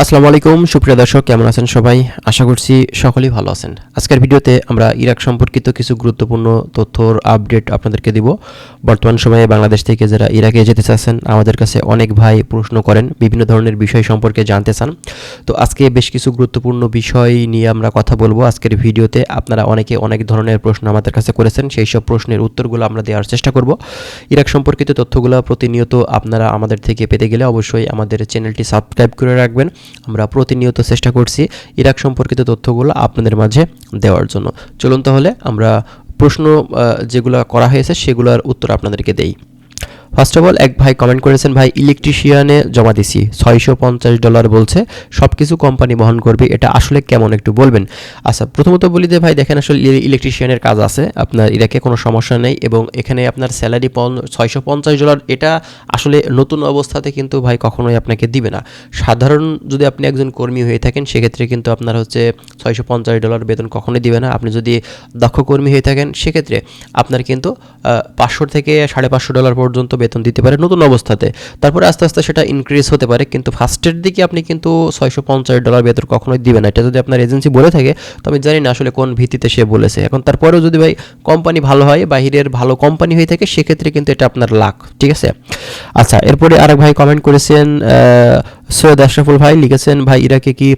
আসসালামু আলাইকুম, সুপ্রিয় দর্শক, কেমন আছেন সবাই? আশা করছি সকলেই ভালো আছেন। আজকের ভিডিওতে আমরা ইরাক সম্পর্কিত কিছু গুরুত্বপূর্ণ তথ্যর আপডেট আপনাদেরকে দিব। বর্তমান সময়ে বাংলাদেশ থেকে যারা ইরাকে যেতে চাচ্ছেন, আমাদের কাছে অনেক ভাই প্রশ্ন করেন বিভিন্ন ধরনের বিষয় সম্পর্কে জানতে চান। তো আজকে বেশ কিছু গুরুত্বপূর্ণ বিষয় নিয়ে আমরা কথা বলব। আজকের ভিডিওতে আপনারা অনেকে অনেক ধরনের প্রশ্ন আমাদের কাছে করেছেন, সেই সব প্রশ্নের উত্তরগুলো আমরা দেওয়ার চেষ্টা করব। ইরাক সম্পর্কিত তথ্যগুলো প্রতিনিয়ত আপনারা আমাদের থেকে পেতে গেলে অবশ্যই আমাদের চ্যানেলটি সাবস্ক্রাইব করে রাখবেন। আমরা প্রতিনিয়ত চেষ্টা করছি ইরাক সম্পর্কিত তথ্যগুলো আপনাদের মাঝে দেওয়ার জন্য। চলুন তাহলে আমরা প্রশ্ন যেগুলো করা হয়েছে সেগুলোর উত্তর আপনাদেরকে দেই। ফার্স্ট অফ অল এক ভাই কমেন্ট করেছেন, ভাই ইলেকট্রিশিয়ানে জমা দিছি, ছয়শো পঞ্চাশ ডলার বলছে সব কিছু কোম্পানি বহন করবে, এটা আসলে কেমন একটু বলবেন? আচ্ছা প্রথমত বলি যে, ভাই, দেখেন, আসলে ইলেকট্রিশিয়ানের কাজ আছে, আপনার ইরাকে কোনো সমস্যা নেই এবং এখানে আপনার স্যালারি ছয়শো পঞ্চাশ ডলার এটা আসলে নতুন অবস্থাতে কিন্তু ভাই কখনোই আপনাকে দিবে না। সাধারণ যদি আপনি একজন কর্মী হয়ে থাকেন, সেক্ষেত্রে কিন্তু আপনার হচ্ছে ছয়শো পঞ্চাশ ডলার বেতন কখনোই দিবে না। আপনি যদি দক্ষ কর্মী হয়ে থাকেন, সেক্ষেত্রে আপনার কিন্তু পাঁচশো থেকে সাড়ে পাঁচশো ডলার পর্যন্ত বেতন দিতে পারে নতুন অবস্থাতে। তারপরে আস্তে আস্তে সেটা ইনক্রিজ হতে পারে, কিন্তু ফার্স্টের দিকে আপনি কিন্তু ছয়শো পঞ্চাশ ডলার বেতন কখনোই দিবে না। এটা যদি আপনার এজেন্সি বলে থাকে, তো আমি জানি না আসলে কোন ভিত্তিতে সে বলেছে। এখন তারপরেও যদি ভাই কোম্পানি ভালো হয়, বাহিরের ভালো কোম্পানি হয়ে থাকে, সেক্ষেত্রে কিন্তু এটা আপনার লাখ ঠিক আছে? আচ্ছা এরপরে আরেক ভাই কমেন্ট করেছেন সৈয়দ আশরাফুল ভাই লিখেছেন, ভাই, ইরাকে কি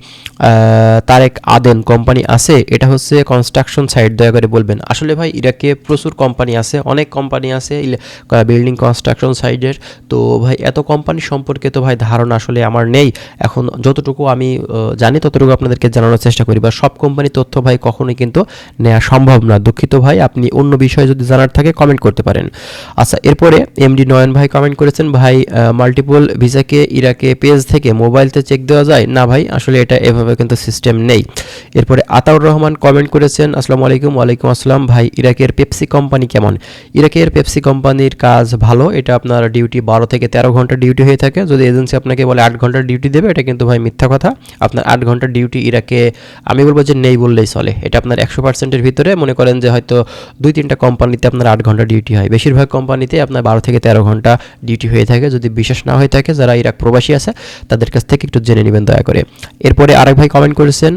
তারেক আদেন কোম্পানি আছে? এটা হচ্ছে কনস্ট্রাকশন সাইট দয়া করে বলবেন। আসলে ভাই, ইরাকে প্রচুর কোম্পানি আছে, অনেক কোম্পানি আছে বিল্ডিং কনস্ট্রাকশন সাইডের তো ভাই, এত কোম্পানি সম্পর্কে তো ভাই ধারণা আসলে আমার নেই। এখন যতটুকু আমি জানি, ততটুকু আপনাদেরকে জানানোর চেষ্টা করি। বা সব কোম্পানি তথ্য ভাই কখনোই কিন্তু নেওয়া সম্ভব না। দুঃখিত ভাই, আপনি অন্য বিষয়ে যদি জানার থাকে কমেন্ট করতে পারেন। আচ্ছা এরপরে এমডি নয়ন ভাই কমেন্ট করেছেন, ভাই মাল্টিপল ভিসাকে ইরাকে পেজ থেকে মোবাইলতে চেক দেওয়া যায়? না ভাই, আসলে এটা এভাবে কিন্তু সিস্টেম নেই। এরপরে আতাউর রহমান কমেন্ট করেছেন, আসসালামু আলাইকুম, ওয়ালাইকুম আসসালাম। ভাই, ইরাকের পেপসি কোম্পানি কেমন? ইরাকের পেপসি কোম্পানির কাজ ভালো, এটা আপনার ডিউটি বারো থেকে তেরো ঘণ্টা ডিউটি হয়ে থাকে। যদি এজেন্সি আপনাকে বলে আট ঘণ্টার ডিউটি দেবে, এটা কিন্তু ভাই মিথ্যা কথা। আপনার আট ঘণ্টার ডিউটি ইরাকে, আমি বলব যে নেই বললেই চলে। এটা আপনার একশো পার্সেন্টের ভিতরে। মনে করেন যে হয়তো দুই তিনটা কোম্পানিতে আপনার আট ঘণ্টা ডিউটি হয়। বেশিরভাগ কোম্পানিতে আপনার বারো থেকে তেরো ঘণ্টা ডিউটি হয়ে থাকে। যদি বিশেষ না হয়ে থাকে, যারা ইরাক প্রবাসী আছে তাদের কাছ থেকে একটু জেনে নেবেন দয়া করে। এরপরে আরেক ভাই কমেন্ট করেছেন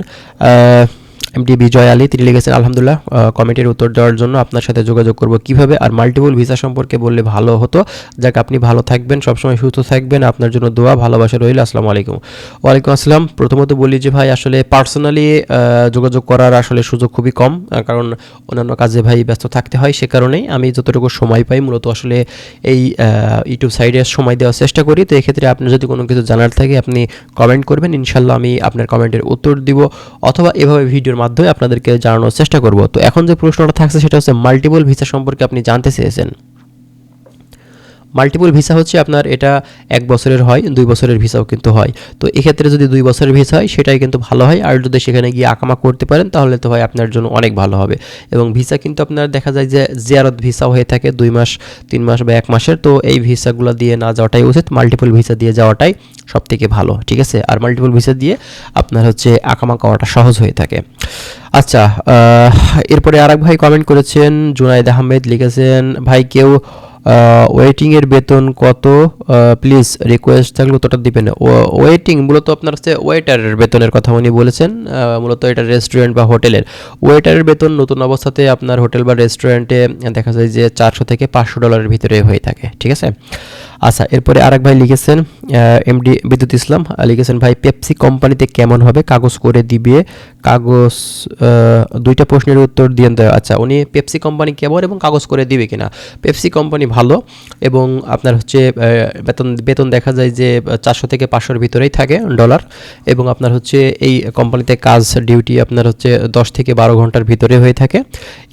এমডি বিজয় আলী তিনি লিখেছেন, আলহামদুলিল্লাহ কমেন্টের উত্তর দেওয়ার জন্য আপনার সাথে যোগাযোগ করব কীভাবে আর মাল্টিপল ভিসা সম্পর্কে বললে ভালো হতো। যাক, আপনি ভালো থাকবেন, সবসময় সুস্থ থাকবেন। আপনার জন্য দোয়া, ভালোবাসা রইল। আসসালামু আলাইকুম। ওয়ালাইকুম আসসালাম। প্রথমত বলি যে, ভাই, আসলে পার্সোনালি যোগাযোগ করার আসলে সুযোগ খুবই কম কারণ অন্যান্য কাজে ভাই ব্যস্ত থাকতে হয় সে কারণেই। আমি যতটুকু সময় পাই, মূলত আসলে এই ইউটিউব সাইডে সময় দেওয়ার চেষ্টা করি। তো এক্ষেত্রে আপনার যদি কোনো কিছু জানার থাকে, আপনি কমেন্ট করবেন। ইনশাল্লাহ আমি আপনার কমেন্টের উত্তর দিব। অথবা এভাবে ভিডিওর মাধ্যমে আপনাদেরকে জানানোর চেষ্টা করব। তো এখন যে প্রশ্নটা থাকছে সেটা হচ্ছে মাল্টিপল ভিসা সম্পর্কে আপনি জানতে চেয়েছেন। মাল্টিপল ভিসা হচ্ছে আপনার এটা এক বছরের হয়, দুই বছরের ভিসাও কিন্তু হয়। তো এক্ষেত্রে যদি দুই বছরের ভিসা হয়, সেটাই কিন্তু ভালো হয়। আর যদি সেখানে গিয়ে আকামা করতে পারেন, তাহলে তো হয় আপনার জন্য অনেক ভালো হবে। এবং ভিসা কিন্তু আপনার দেখা যায় যে জিয়ারত ভিসাও হয়ে থাকে দুই মাস, তিন মাস বা এক মাসের। তো এই ভিসাগুলো দিয়ে না যাওয়াটাই উচিত। মাল্টিপল ভিসা দিয়ে যাওয়াটাই সব থেকে ভালো, ঠিক আছে? আর মাল্টিপল ভিসা দিয়ে আপনার হচ্ছে আকামা করাটা সহজ হয়ে থাকে। আচ্ছা এরপরে আরেক ভাই কমেন্ট করেছেন, জুনাইদ আহমেদ লিখেছেন, ভাই, কেউ ওয়েটিংয়ের বেতন কত? প্লিজ রিকোয়েস্ট থাকলে উত্তরটা দিবেন। ওয়েটিং মূলত আপনার হচ্ছে ওয়েটারের বেতনের কথা উনি বলেছেন মূলত এটা রেস্টুরেন্ট বা হোটেলের। ওয়েটারের বেতন নতুন অবস্থাতে আপনার হোটেল বা রেস্টুরেন্টে দেখা যায় যে চারশো থেকে পাঁচশো ডলারের ভিতরে হয়ে থাকে, ঠিক আছে? আচ্ছা এরপরে আরেক ভাই লিখেছেন এমডি বিদ্যুৎ ইসলাম লিখেছেন, ভাই, পেপসি কোম্পানিতে কেমন হবে? কাগজ করে দিবে। কাগজ দুইটা প্রশ্নের উত্তর দিয়ে দেয় আচ্ছা উনি পেপসি কোম্পানি কেমন এবং কাগজ করে দিবে কিনা? পেপসি কোম্পানি ভালো এবং আপনার হচ্ছে বেতন বেতন দেখা যায় যে, চারশো থেকে পাঁচশোর ভিতরেই থাকে ডলার এবং আপনার হচ্ছে এই কোম্পানিতে কাজ ডিউটি আপনার হচ্ছে দশ থেকে বারো ঘণ্টার ভিতরে হয়ে থাকে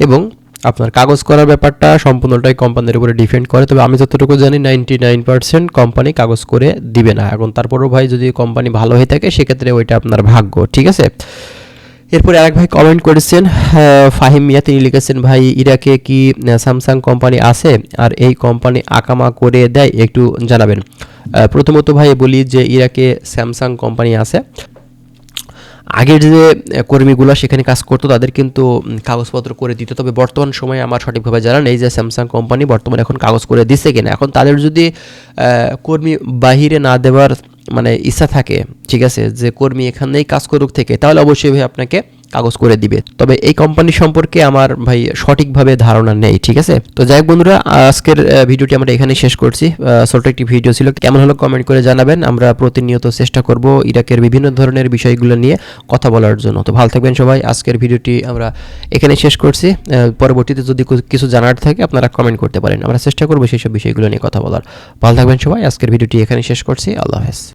এবং আপনার কাগজ করার ব্যাপারটা সম্পূর্ণটাই কোম্পানির উপরে ডিপেন্ড করে। তবে আমি যতটুকু জানি নাইনটি নাইন পার্সেন্ট কোম্পানি কাগজ করে দিবে না। এখন তারপরেও ভাই যদি কোম্পানি ভালো হয়ে থাকে, সেক্ষেত্রে ওইটা আপনার ভাগ্য, ঠিক আছে? এরপরে আরেক ভাই কমেন্ট করেছেন ফাহিম মিয়া। তিনি লিখেছেন, ভাই, ইরাকে কি স্যামসাং কোম্পানি আছে? আর এই কোম্পানি আকামা করে দেয়? একটু জানাবেন। প্রথমত ভাই বলি যে, ইরাকে স্যামসাং কোম্পানি আছে। আগের যে কর্মীগুলো সেখানে কাজ করতো, তাদের কিন্তু কাগজপত্র করে দিত। তবে বর্তমান সময়ে আমার সঠিকভাবে জানা নেই যে স্যামসাং কোম্পানি বর্তমানে এখন কাগজ করে দিচ্ছে কিনা। এখন তাদের যদি কর্মী বাহিরে না দেওয়ার মানে ইচ্ছা থাকে, ঠিক আছে, যে কর্মী এখানেই কাজ করুক থেকে, তাহলে অবশ্যই আপনাকে কাগজ করে দিবে। তবে এই কোম্পানি সম্পর্কে আমার ভাই সঠিকভাবে ধারণা নেই, ঠিক আছে? তো যাই বন্ধুরা, আজকের ভিডিওটি আমরা এখানে শেষ করছি। ছোট্ট একটি ভিডিও ছিল। কেমন হলো কমেন্ট করে জানাবেন। আমরা প্রতিনিয়ত চেষ্টা করব ইরাকের বিভিন্ন ধরনের বিষয়গুলো নিয়ে কথা বলার জন্য। তো ভালো থাকবেন সবাই। আজকের ভিডিওটি আমরা এখানে শেষ করছি। পরবর্তীতে যদি কিছু জানার থাকে, আপনারা কমেন্ট করতে পারেন। আমরা চেষ্টা করব সেই সব বিষয়গুলো নিয়ে কথা বলার। ভালো থাকবেন সবাই। আজকের ভিডিওটি এখানে শেষ করছি। আল্লাহ হাফেজ।